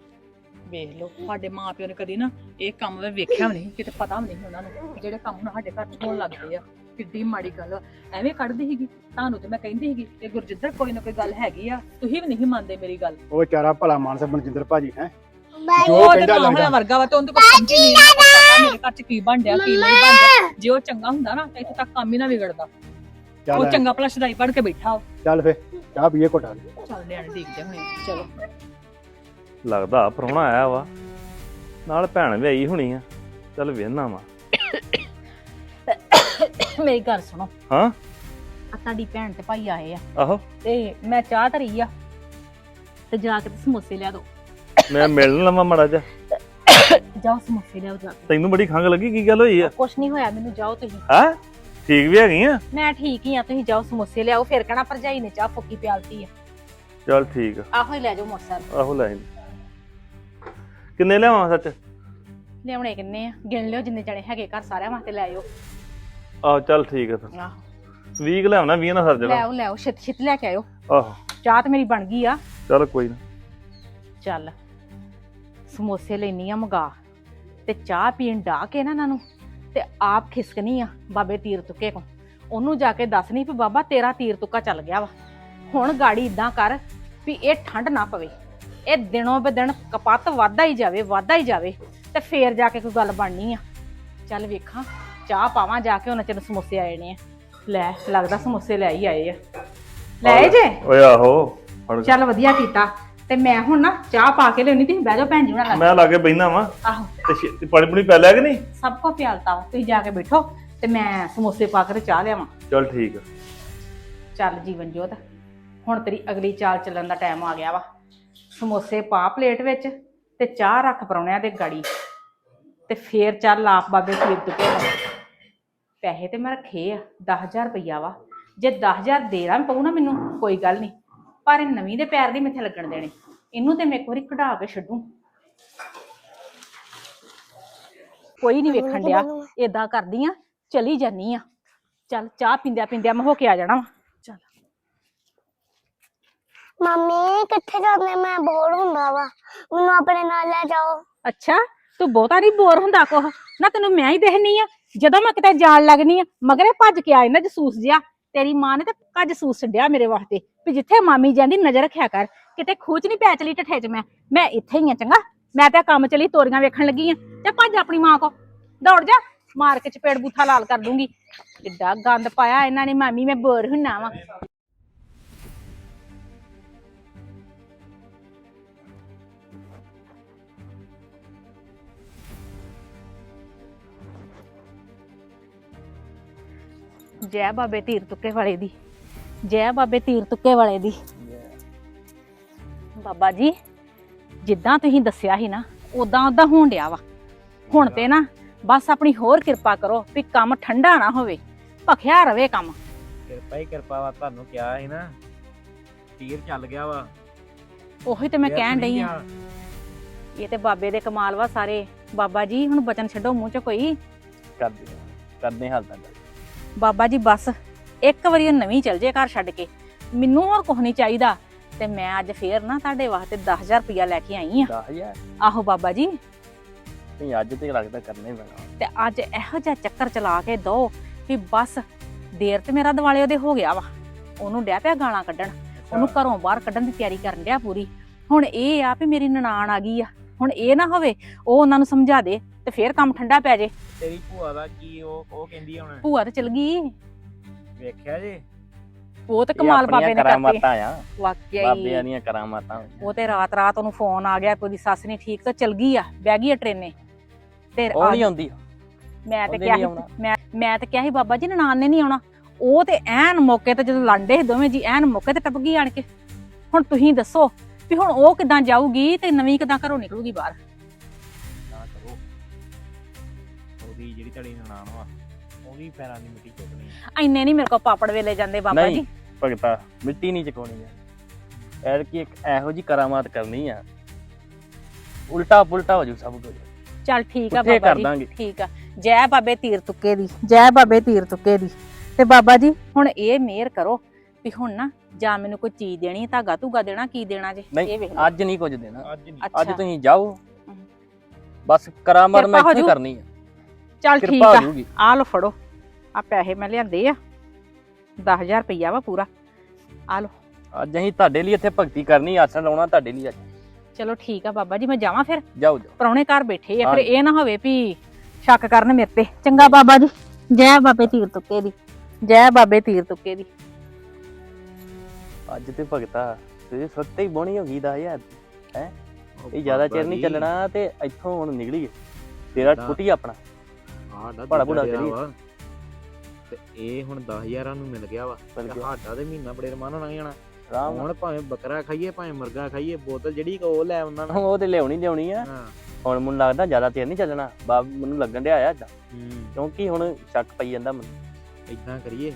ਵੇਖ ਲਓ ਸਾਡੇ ਮਾਪਿਓ ਨੇ ਕਦੀ ਨਾ ਇਹ ਕੰਮ ਵੇ ਵੇਖਿਆ ਵੀ ਨਹੀਂ ਕਿਤੇ ਪਤਾ ਵੀ ਨਹੀਂ ਉਹਨਾਂ ਨੂੰ ਜਿਹੜੇ ਕੰਮ ਹੁਣ ਸਾਡੇ ਘਰ 'ਚ ਹੋਣ ਲੱਗਦੇ ਆ। ਕਿੱਡੀ ਮਾੜੀ ਗੱਲ ਆ। ਐਵੇਂ ਕੱਢਦੀ ਸੀਗੀ ਤੁਹਾਨੂੰ ਤੇ ਮੈਂ ਕਹਿੰਦੀ ਸੀਗੀ ਕਿ ਗੁਰਜਿੱਦਰ ਕੋਈ ਨਾ ਕੋਈ ਗੱਲ ਹੈਗੀ ਆ ਤੁਸੀਂ ਵੀ ਨਹੀਂ ਮੰਨਦੇ ਮੇਰੀ ਗੱਲ। ਉਹ ਵਿਚਾਰਾ ਭਲਾ ਮਾਨਸ ਮਨਜਿੰਦਰ ਭਾਜੀ ਹੈ? ਜੋ ਉਹ ਤੇ ਕਹਿੰਦਾ ਹੋਇਆ ਲੱਗਦਾ। ਵਰਗਾ ਵਾ ਤੇ ਉਹਦੇ ਕੋਲ ਸਮਝ ਹੀ ਨਹੀਂ ਪਤਾ ਮੇਰੇ ਘਰ ਚ ਕੀ ਬਣ ਡਿਆ ਕੀ ਨਹੀਂ ਬਣ ਜੇ ਉਹ ਚੰਗਾ ਹੁੰਦਾ ਨਾ ਤਾਂ ਇੱਥੇ ਤੱਕ ਕੰਮ ਹੀ ਨਾ ਵਿਗੜਦਾ। ਉਹ ਚੱਲ ਚੰਗਾ ਭਲਾ ਸ਼ਦਾਈ ਪੜ ਕੇ ਬੈਠਾ ਉਹ। ਚੱਲ ਫੇ ਚਾਹ ਪੀਏ ਘੁੱਟਾ ਚੱਲ ਲਿਆਣ ਦੇਖਦੇ ਹੁਣੇ ਚਲੋ। ਲੱਗਦਾ ਪ੍ਰਾਹੁਣਾ ਆਇਆ ਵਾ। ਨਾਲ ਭੈਣ ਵੀ ਆਈ ਹੋਣੀ ਆ ਚੱਲ ਵੇਖਣਾ ਵਾ। ਮੇਰੀ ਗੱਲ ਸੁਣੋ। ਹਾਂ? ਆ ਤੁਹਾਡੀ ਭੈਣ ਤੇ ਭਾਈ ਆਏ ਆ। ਆਹੋ। ਤੇ ਮੈਂ ਚਾਹ ਧਰੀ ਆ। ਤੇ ਜਾ ਕੇ ਤੇ ਸਮੋਸੇ ਲਿਆ ਦੋ। ਮੈਂ ਮਿਲਣ ਲਵਾਂ ਮੜਾ ਜਾ ਜਾਓ ਸਮੋਸੇ ਲਿਆਓ ਜਾ ਕੇ। ਤੈਨੂੰ ਬੜੀ ਖੰਗ ਲੱਗੀ ਕੀ ਗੱਲ ਹੋਈ ਆ? ਕੁਛ ਨਹੀਂ ਹੋਇਆ ਮੈਨੂੰ ਜਾਓ ਤੁਸੀਂ। ਹੈ? ਠੀਕ ਵੀ ਹੈਗੀ ਆ? ਮੈਂ ਠੀਕ ਹੀ ਆ ਤੁਸੀਂ ਜਾਓ ਸਮੋਸੇ ਲਿਆਓ। ਫਿਰ ਕਹਣਾ ਭਰਜਾਈ ਨੇ ਚਾਹ ਫੁੱਕੀ ਪਿਆਲਤੀ ਆ। ਚੱਲ ਠੀਕ ਆ। ਆਹੋ ਹੀ ਲੈ ਜਾਓ ਮੋਟਰਸਾਈਕਲ। ਆਹੋ ਲੈ ਆਈ। ਕਿੰਨੇ ਲਿਆਵਾਂ ਸੱਚ? ਲਿਆਉਣੇ ਕਿੰਨੇ ਆ? ਗਿਣ ਲਿਓ ਜਿੰਨੇ ਜਣੇ ਹੈਗੇ ਘਰ ਸਾਰਿਆਂ ਵਾਸਤੇ ਲੈ ਆਇਓ। ਆਹ ਚੱਲ ਠੀਕ ਆ ਫਿਰ। ਆਹੋ। 20 ਲਿਆਉਣਾ 20 ਨਾਲ ਸਰ ਲੈ ਜਾਣਾ ਆਓ ਲੈ ਆਓ ਛਿੱਤ ਛਿੱਤ ਲੈ ਕੇ ਆਇਓ। ਆਹੋ। ਚਾਹ ਤੇ ਮੇਰੀ ਬਣ ਗਈ ਆ। ਚੱਲ ਕੋਈ ਨਾ। ਚੱਲ ਸਮੋਸੇ ਲੈਣੀ ਆ ਮਗਾ। ਤੇ ਚਾਹ ਪੀਣ ਡਾ ਕੇ ਨਾ ਇਹਨਾਂ ਨੂੰ ਤੇ ਆਪ ਖਿਸਕਣੀ ਆ ਬਾਬੇ ਤੀਰ ਤੁੱਕੇ ਕੋ ਉਹਨੂੰ ਜਾ ਕੇ ਦੱਸਣੀ ਵੀ ਬਾਬਾ ਤੇਰਾ ਤੀਰ ਤੁੱਕਾ ਚੱਲ ਗਿਆ ਵਾ। ਹੁਣ ਗਾੜੀ ਇਦਾਂ ਕਰ ਵੀ ਇਹ ਠੰਡ ਨਾ ਪਵੇ। ਇਹ ਦਿਨੋਂ ਬਦਨ ਕਪੱਤ ਵਾਧਾ ਹੀ ਜਾਵੇ ਵਾਧਾ ਹੀ ਜਾਵੇ। ਤੇ ਫੇਰ ਜਾ ਕੇ ਕੋਈ ਗੱਲ ਬਣਨੀ ਆ। ਚੱਲ ਵੇਖਾਂ। ਚਾਹ ਪਾਵਾਂ ਜਾ ਕੇ ਉਹਨਾਂ ਚਿਰ ਸਮੋਸੇ ਆਏ ਨੇ ਲੈ ਲੱਗਦਾ ਸਮੋਸੇ ਲੈ ਹੀ ਆਏ ਆ। ਲੈ ਆਏ ਜੇ? ਓਏ ਆਹੋ ਫੜ। ਚੱਲ ਵਧੀਆ ਕੀਤਾ। ਤੇ ਮੈਂ ਹੁਣ ਨਾ ਚਾਹ ਪਾ ਕੇ ਲਿਆਉਣੀ ਤੁਸੀਂ ਬਹਿ ਜਾਓ ਭੈਣ ਜੀ ਨਾਲ। ਮੈਂ ਲਾਗੇ ਬੈਠਾ ਵਾਂ। ਆਹੋ। ਤੇ ਛੇ- ਪਾਣੀ ਪੁਣੀ ਪੈ ਲਿਆ ਕਿ ਨਹੀਂ? ਸਭ ਕੋ ਪਿਆਲਤਾ ਵਾ ਤੁਸੀਂ ਜਾ ਕੇ ਬੈਠੋ ਤੇ ਮੈਂ ਸਮੋਸੇ ਪਾ ਕੇ ਤੇ ਚਾਹ ਲਿਆਵਾਂ। ਚੱਲ ਠੀਕ ਆ। ਚੱਲ ਜੀਵਨ ਜੋਤ ਹੁਣ ਤੇਰੀ ਅਗਲੀ ਚਾਲ ਚੱਲਣ ਦਾ ਟਾਈਮ ਆ ਗਿਆ ਵਾ। ਸਮੋਸੇ ਪਾ ਪਲੇਟ ਵਿੱਚ ਤੇ ਚਾਹ ਰੱਖ ਪਰੌਣਿਆਂ ਦੇ ਗਾੜੀ। ਤੇ ਫੇਰ ਚੱਲ ਆਪ ਬਾਬੇ ਖਰੀਦ ਤੁਕੇ ਪੈਸੇ ਤੇ ਮੈਂ ਰੱਖੇ ਆ 10000 ਰੁਪਈਆ ਵਾ। ਜੇ 10000 ਦੇਣਾ ਵੀ ਪਊ ਨਾ ਮੈਨੂੰ ਕੋਈ ਗੱਲ ਨਹੀਂ। ਪਰ ਇਹ ਨਵੀਂ ਦੇ ਪੈਰ ਦੀ ਮਿੱਥੇ ਲੱਗਣ ਦੇਣੇ। ਇਹਨੂੰ ਤੇ ਮੈਂ ਇੱਕ ਵਾਰੀ ਕਢਾ ਕੇ ਛੱਡੂ। ਕੋਈ ਨਹੀਂ ਵੇਖਣ ਡਿਆ। ਏਦਾਂ ਕਰਦੀ ਆ ਚਲੀ ਜਾਨੀ ਆ। ਚੱਲ ਚਾਹ ਪੀਂਦਿਆਂ ਪੀਂਦਿਆਂ ਮੈਂ ਹੋ ਕੇ ਆ ਜਾਣਾ ਵਾ। ਚੱਲ। ਮੰਮੀ ਕਿੱਥੇ ਜਾਂਦੇ ਮੈਂ ਬੋਰ ਹੁੰਦਾ ਵਾ। ਮੈਨੂੰ ਆਪਣੇ ਨਾਲ ਲੈ ਜਾਓ। ਅੱਛਾ ਤੂੰ ਬਹੁਤਾ ਨਹੀਂ ਬੋਰ ਹੁੰਦਾ ਕੋਹ ਨਾ ਤੈਨੂੰ ਮੈਂ ਹੀ ਦੇਖਣੀ ਆ। ਜਦੋਂ ਮੈਂ ਕਿਤੇ ਜਾਣ ਲੱਗਨੀ ਆ, ਮਗਰੇ ਭੱਜ ਕੇ ਆਏ ਨਾ ਜਸੂਸ ਜਿਆ ਤੇਰੀ ਮਾਂ ਨੇ ਤੇ ਕੱਜ ਜਸੂਸ ਛੱਡਿਆ ਮੇਰੇ ਵਾਸਤੇ, ਵੀ ਜਿੱਥੇ ਮਾਮੀ ਜਾਂਦੀ ਨਜ਼ਰ ਰੱਖਿਆ ਕਰ, ਕਿਤੇ ਖੂਚ ਨਹੀਂ ਪੈ ਚਲੀ ਠੱਠੇ 'ਚ ਮੈਂ ਮੈਂ ਇੱਥੇ ਹੀ ਆ ਚੰਗਾ, ਮੈਂ ਤਾਂ ਕੰਮ ਚਲੀ ਤੋਰੀਆਂ ਵੇਖਣ ਲੱਗੀ ਆ, ਤੇ ਭੱਜ ਆਪਣੀ ਮਾਂ ਕੋ, ਦੌੜ ਜਾ, ਮਾਰ ਕੇ ਚਪੇੜ ਬੂਥਾ ਲਾਲ ਕਰ ਦੂੰਗੀ, ਕਿੱਡਾ ਗੰਦ ਪਾਇਆ ਇਹਨਾਂ ਨੇ, ਮਾਮੀ ਮੈਂ ਬੋਰ ਹੁੰਨਾ ਵਾ। ਜੈ ਬਾਬੇ ਤੀਰ ਤੁੱਕੇ ਵਾਲੇ ਦੀ। ਜੈ ਬਾਬੇ ਤੀਰ ਤੁੱਕੇ ਵਾਲੇ ਦੀ। ਬਾਬਾ ਜੀ ਜਿੱਦਾਂ ਤੁਸੀਂ ਦੱਸਿਆ ਸੀ ਨਾ ਉਦਾਂ ਉਦਾਂ ਹੋਣ ਡਿਆ ਵਾ। ਹੁਣ ਤੇ ਨਾ ਬਸ ਆਪਣੀ ਹੋਰ ਕਿਰਪਾ ਕਰੋ ਵੀ ਕੰਮ ਠੰਡਾ ਨਾ ਹੋਵੇ। ਭਖਿਆ ਰਵੇ ਕੰਮ। ਕਿਰਪਾ ਹੀ ਕਿਰਪਾ ਵਾ ਤੁਹਾਨੂੰ ਕਿਹਾ ਸੀ ਨਾ। ਤੀਰ ਚੱਲ ਗਿਆ ਵਾ। ਉਹੀ ਤੇ ਮੈਂ ਕਹਿਣ ਡਈ ਆ। ਇਹ ਤੇ ਬਾਬੇ ਦੇ ਕਮਾਲ ਵਾ ਸਾਰੇ। ਬਾਬਾ ਜੀ ਹੁਣ ਬਚਨ ਛੱਡੋ ਮੂੰਹ ਚ ਕੋਈ। ਕਰਦੇ ਕਰਦੇ ਹਾਲ ਤੱਕ। ਬਾਬਾ ਜੀ ਬਸ ਇੱਕ ਵਾਰੀ ਨਵੀਂ ਚਲ ਜੇ ਘਰ ਛੱਡ ਕੇ। ਮੈਨੂੰ ਹੋਰ ਕੁਝ ਨਹੀਂ ਚਾਹੀਦਾ। ਤੇ ਮੈਂ ਅੱਜ ਫੇਰ ਨਾ ਤੁਹਾਡੇ ਵਾਸਤੇ 10000 ਰੁਪਇਆ ਲੈ ਕੇ ਆਈ ਆ। 10000 ਆਹੋ ਬਾਬਾ ਜੀ। ਨਹੀਂ ਅੱਜ ਤੇ ਲੱਗਦਾ ਕਰਨਾ ਹੀ ਪੈਣਾ। ਤੇ ਅੱਜ ਇਹੋ ਜਿਹਾ ਚੱਕਰ ਚਲਾ ਕੇ ਦੋ ਵੀ ਬਸ ਦੇਰ ਤੇ ਮੇਰਾ ਦਿਵਾਲੇ ਉਹਦੇ ਹੋ ਗਿਆ ਵਾ। ਉਹਨੂੰ ਡਿਆ ਪਿਆ ਗਾਲਾਂ ਕੱਢਣ। ਉਹਨੂੰ ਘਰੋਂ ਬਾਹਰ ਕੱਢਣ ਦੀ ਤਿਆਰੀ ਕਰਨ ਡਿਆ ਪੂਰੀ। ਹੁਣ ਇਹ ਆ ਵੀ ਮੇਰੀ ਨਨਾਣ ਆ ਗਈ ਆ। ਹੁਣ ਇਹ ਨਾ ਹੋਵੇ ਉਹ ਉਹਨਾਂ ਨੂੰ ਸਮਝਾ ਦੇ ਤੇ ਫੇਰ ਕੰਮ ਠੰਡਾ ਪੈ ਜੇ। ਤੇਰੀ ਭੂਆ ਦਾ ਕੀ ਉਹ ਉਹ ਕਹਿੰਦੀ ਹੁਣ? ਭੂਆ ਤੇ ਚਲ ਗਈ। ਵੇਖਿਆ ਜੇ? ਉਹ ਤੇ ਕਮਾਲ ਬਾਬੇ ਨੇ ਕਰਤੀ। ਵਾਕਿਆ ਬਾਬਿਆਂ ਹੀ ਦੀਆਂ ਕਰਾਮਾਤਾਂ। ਉਹ ਤੇ ਰਾਤ ਰਾਤ ਉਹਨੂੰ ਫੋਨ ਆ ਗਿਆ ਕੋਈ ਦੀ ਸੱਸ ਨਹੀਂ ਠੀਕ ਤਾਂ ਚਲ ਗਈ ਆ ਬਹਿ ਗਈ ਆ ਟ੍ਰੇਨੇ। ਤੇ ਉਹ ਨਹੀਂ ਆਉਂਦੀ? ਮੈਂ ਤੇ ਕਿਹਾ। ਮੈਂ ਮੈਂ ਤੇ ਕਿਹਾ ਸੀ ਬਾਬਾ ਜੀ ਨਨਾਣ ਨੇ ਨਹੀਂ ਆਉਣਾ। ਉਹ ਤੇ ਐਨ ਮੌਕੇ ਤੇ ਜਦੋਂ ਲੰਡੇ ਦੋਵੇਂ ਜੀ ਐਨ ਮੌਕੇ ਤੇ ਟੱਪ ਗਈ ਆਣ ਕੇ। ਹੁਣ ਤੁਸੀਂ ਦੱਸੋ ਵੀ ਹੁਣ ਉਹ ਕਿਦਾਂ ਜਾਊਗੀ ਤੇ ਨਵੀਂ ਕਿਦਾਂ ਘਰੋਂ ਨਿਕਲੂਗੀ ਬਾਹਰ? ਨਾ ਕਰੋ। ਉਹਦੀ ਜਿਹੜੀ ਤੁਹਾਡੀ ਨਨਾਣ ਵਾ ਉਹਦੀ ਪੈਰਾਂ ਦੀ ਮਿੱਟੀ ਚੁੱਕਣੀ ਆ। ਐਨੇ ਨਹੀਂ ਮੇਰੇ ਕੋਲ ਪਾਪੜ ਵੇਲੇ ਜਾਂਦੇ ਬਾਬਾ ਨਹੀਂ ਜੀ ਭਗਤਾ ਮਿੱਟੀ ਨਹੀਂ ਚੁਕਾਉਣੀ ਆ। ਐਰ ਕੀ ਇੱਕ ਇਹੋ ਜੀ ਕਰਾਮਾਤ ਕਰਨੀ ਆ। ਉਲਟਾ ਪੁਲਟਾ ਹੋ ਜੂ ਸਭ ਕੁਝ। ਚੱਲ ਠੀਕ ਆ ਉੱਥੇ ਬਾਬਾ ਕਰ ਦਾਂਗੇ। ਜੀ ਠੀਕ ਆ। ਜੈ ਬਾਬੇ ਤੀਰ ਤੁੱਕੇ ਦੀ ਜੈ ਬਾਬੇ ਤੀਰ ਤੁੱਕੇ ਦੀ। ਤੇ ਬਾਬਾ ਜੀ ਹੁਣ ਇਹ ਮਿਹਰ ਕਰੋ। ਵੀ ਹੁਣ ਨਾ ਜਾਂ ਮੈਨੂੰ ਕੋਈ ਚੀਜ਼ ਦੇਣੀ ਧਾਗਾ ਧੂਗਾ ਦੇਣਾ ਕੀ ਦੇਣਾ ਜੇ? ਇਹ ਨਹੀਂ ਵੇਖ ਅੱਜ ਨਹੀਂ ਕੁਝ ਦੇਣਾ। ਅੱਜ ਨਹੀਂ। ਅੱਛਾ। ਅੱਜ ਤੁਸੀਂ ਜਾਓ। ਹਮ। ਬਸ ਕਰਾਮਾਤ ਮੈਂ ਕਿਰਪਾ ਇੱਥੇ। ਕਰਨੀ ਆ। ਚੱਲ ਠੀਕ ਕਿਰਪਾ ਹੋ ਆ ਜੂਗੀ। ਆ ਲਓ ਫੜੋ। ਆ ਪੈਸੇ ਮੈਂ ਲਿਆਂਦੇ ਆ। 10000 ਰੁਪਈਆ ਵਾ ਪੂਰਾ। ਆ ਲਓ। ਅੱਜ ਅਸੀਂ ਤੁਹਾਡੇ ਲਈ ਇੱਥੇ ਭਗਤੀ ਕਰਨੀ ਆਸਣ ਲਾਉਣਾ ਤੁਹਾਡੇ ਲਈ ਅੱਜ। ਚਲੋ ਠੀਕ ਆ ਬਾਬਾ ਜੀ ਮੈਂ ਜਾਵਾਂ ਫਿਰ। ਜਾਓ ਜਾਓ। ਪ੍ਰਾਹੁਣੇ ਘਰ ਬੈਠੇ ਆ ਫਿਰ ਹਾਂਜੀ। ਇਹ ਨਾ ਹੋਵੇ ਵੀ ਸ਼ੱਕ ਕਰਨ ਮੇਰੇ ਤੇ। ਚੰਗਾ ਬਾਬਾ ਜੀ। ਜੈ ਬਾਬੇ ਤੀਰ ਤੁੱਕੇ ਦੀ। ਜੈ ਬਾਬੇ ਤੀਰ ਤੁੱਕੇ ਦੀ। ਅੱਜ ਤੇ ਭਗਤਾ ਤੇ ਸੱਤੇ ਹੀ ਬੋਣੀ ਹੋ ਗਈ ਦਾ ਯਾਰ ਹੈ ਇਹ ਜ਼ਿਆਦਾ ਚਿਰ ਨਹੀਂ ਚੱਲਣਾ ਤੇ ਇੱਥੋਂ ਹੁਣ ਨਿਕਲੀਏ ਤੇਰਾ ਟੁੱਟੀ ਆਪਣਾ। ਸਾਡਾ ਭੜਾ ਭੁੜਾ ਦੂਜਾ ਕਰੀਏ। ਤੇ ਇਹ ਹੁਣ 10000 ਨੂੰ ਮਿਲ ਗਿਆ ਵਾ। ਸਾਡਾ ਤੇ ਮਹੀਨਾ ਬੜੇ ਰਮਾਨ ਹੋਣਾ ਜਾਣਾ। ਨਾਲ ਹੁਣ ਭਾਵੇਂ ਬੱਕਰਾ ਖਾਈਏ ਭਾਵੇਂ ਮੁਰਗਾ ਖਾਈਏ ਬੋਤਲ ਜਿਹੜੀ ਉਹ ਲੈ ਆਉਂਦਾ ਨਾ। ਉਹ ਤੇ ਲਿਆਉਣੀ ਲਿਆਉਣੀ ਆ। ਹਾਂ। ਹੁਣ ਮੈਨੂੰ ਲੱਗਦਾ ਜ਼ਿਆਦਾ ਚਿਰ ਨਹੀਂ ਚੱਲਣਾ। ਬਾਬ ਮੈਨੂੰ ਲੱਗਣ ਡਿਆ ਆ ਹੂੰ। ਕਿਉਂਕਿ ਹੁਣ ਸ਼ੱਕ ਪਈ ਜਾਂਦਾ ਮੈਨੂੰ। ਇਦਾਂ ਕਰੀਏ।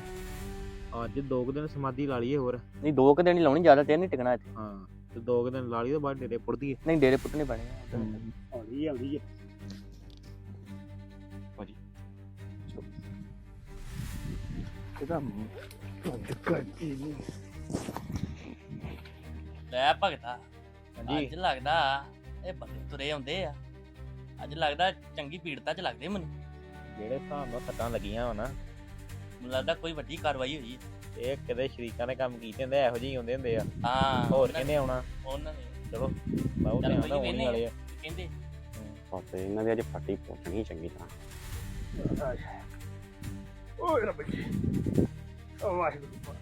ਅੱਜ ਦੋ ਕੁ ਦਿਨ ਸਮਾਧੀ ਲਾ ਲਈਏ ਹੋਰ। ਨਹੀਂ ਦੋ ਕੁ ਦਿਨ ਹੀ ਲਾਉਣੀ ਜ਼ਿਆਦਾ ਚਿਰ ਨਹੀਂ ਟਿਕਣਾ ਇੱਥੇ। ਹਾਂ ਤੇ ਦੋ ਕੁ ਦਿਨ ਲਾ ਲਈਏ ਤੇ ਬਾਅਦ ਡੇਰੇ ਪੁੱਟਦੀਏ। ਨਹੀਂ ਡੇਰੇ ਪੁੱਟਣੇ ਪੈਣੇ ਆ। ਆਉਂਦੀ ਆਉਂਦੀ ਇਹਦਾ ਲੈ ਭਗਤਾ ਹਾਂਜੀ। ਅੱਜ ਲੱਗਦਾ ਇਹ ਬੰਦੇ ਤੁਰੇ ਆਉਂਦੇ ਆ। ਅੱਜ ਲੱਗਦਾ ਚੰਗੀ ਪੀੜਤਾ ਚ ਲੱਗਦੇ ਮੈਨੂੰ ਜਿਹੜੇ ਹਿਸਾਬ ਨਾਲ ਸੱਟਾਂ ਲੱਗੀਆਂ ਵਾ ਨਾ ਮੈਨੂੰ ਲੱਗਦਾ ਕੋਈ ਵੱਡੀ ਕਾਰਵਾਈ ਹੋਈ। ਹੈ ਇਹ ਕਿਤੇ ਸ਼ਰੀਕਾਂ ਨੇ ਕੰਮ ਕੀਤੇ ਹੁੰਦੇ ਆ, ਇਹੋ ਜਿਹੇ ਹੀ ਆਉਂਦੇ ਹੁੰਦੇ ਆ। ਹਾਂ ਹੋਰ ਉਹਨਾਂ- ਕਿਹਨੇ ਆਉਣਾ? ਉਹਨਾਂ ਨੇ। ਚਲੋ ਬਹੁਤ ਚੱਲ ਧਿਆਨ ਕੋਈ ਨੀ, ਵਾਲੇ ਆ। ਕਹਿੰਦੇ। ਪਾਪੇ ਇਹਨਾਂ ਦੀ ਅੱਜ ਫੱਟੀ ਪਹੁੰਚਣੀ ਚੰਗੀ ਤਰ੍ਹਾਂ। ਓਏ ਰੱਬ ਜੀ। ਓ ਵਾਹਿਗੁਰੂ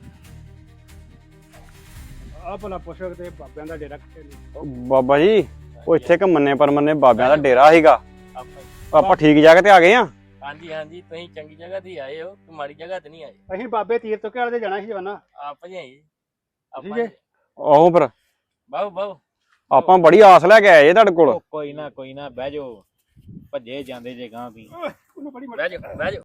ਆ ਭਲਾ ਪੁੱਛੋ ਤੇ ਬਾਬਿਆਂ ਦਾ ਡੇਰਾ ਕਿੱਥੇ ਨੇ? ਉਹ ਬਾਬਾ ਜੀ ਉਹ ਇੱਥੇ ਕਿ ਮੰਨੇ ਪਰ ਮੰਨੇ ਬਾਬਿਆਂ ਦਾ ਡੇਰਾ ਸੀਗਾ। ਆਪਾਂ ਠੀਕ ਜਾ ਕੇ ਤੇ ਆ ਗਏ ਆ? ਹਾਂਜੀ ਹਾਂਜੀ ਤੁਸੀਂ ਚੰਗੀ ਜਗ੍ਹਾ ਤੇ ਆਏ ਹੋ ਕੋਈ ਮਾੜੀ ਜਗ੍ਹਾ ਤੇ ਨਹੀਂ ਆਏ। ਅਸੀਂ ਬਾਬੇ ਤੀਰ ਤੋਂ ਘਰ ਦੇ ਜਾਣਾ ਸੀ ਜਵਾਨਾ। ਆਪ ਜੀ। ਠੀਕ ਹੈ। ਆਹੋ ਫਿਰ। ਬਾਉ ਬਾਉ ਆਪਾਂ ਬੜੀ ਆਸ ਲੈ ਕੇ ਆਏ ਤੁਹਾਡੇ ਕੋਲ। ਉਹ ਕੋਈ ਨਾ ਕੋਈ ਨਾ ਬਹਿ ਜਾਓ। ਭੱਜੇ ਜਾਂਦੇ ਜੇ ਗਾਂ ਵੀ। ਉਹਨੂੰ ਬੜੀ ਬਹਿ ਜਾਓ ਬਹਿ ਜਾਓ।